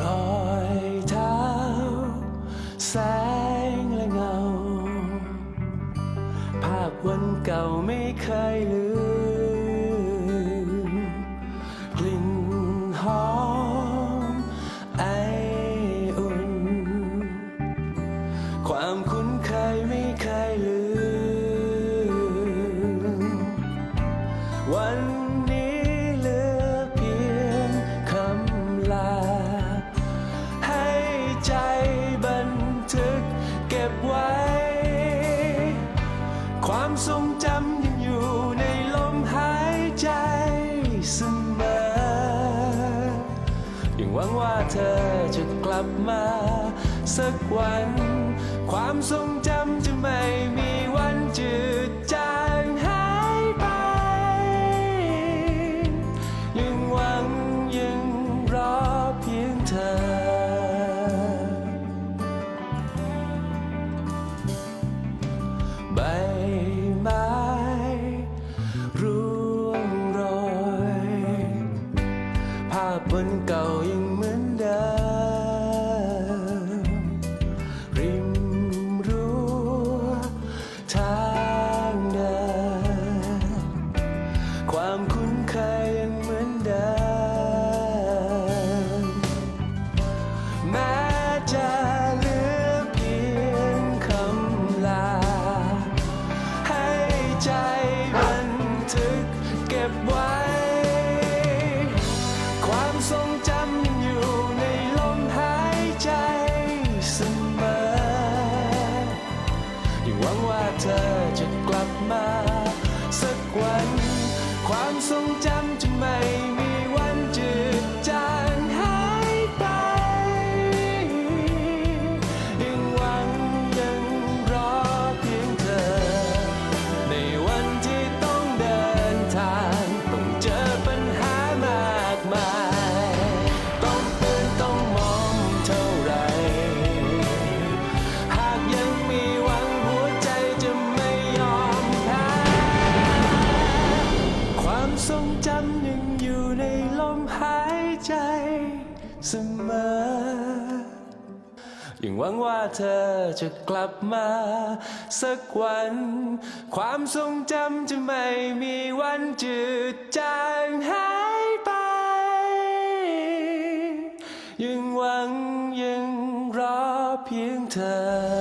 รอยเท้า แสงและเงา ภาพวันเก่าไม่เคยลืม กลิ่นหอมไออุ่น ความคุ้ำยังอยู่ในลมหายใจเสมอ ยังหวังว่าเธอจะกลับมา สักวัน ความทรงจำจะไม่มี จำจะไม่ ทรงจำยังอยู่ในลมหายใจเสมอ ยังหวังว่าเธอจะกลับมา สักวัน ความทรงจำจะไม่มีวันจืดจางหายไป ยังหวังยังรอเพียงเธอ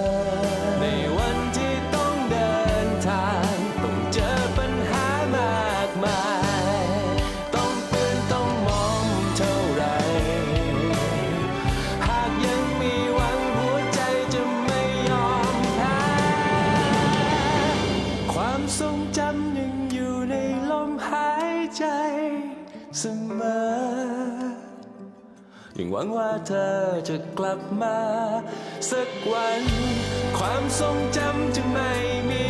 ยังหวังว่าเธอจะกลับมา สักวัน ความทรงจำจะไม่มี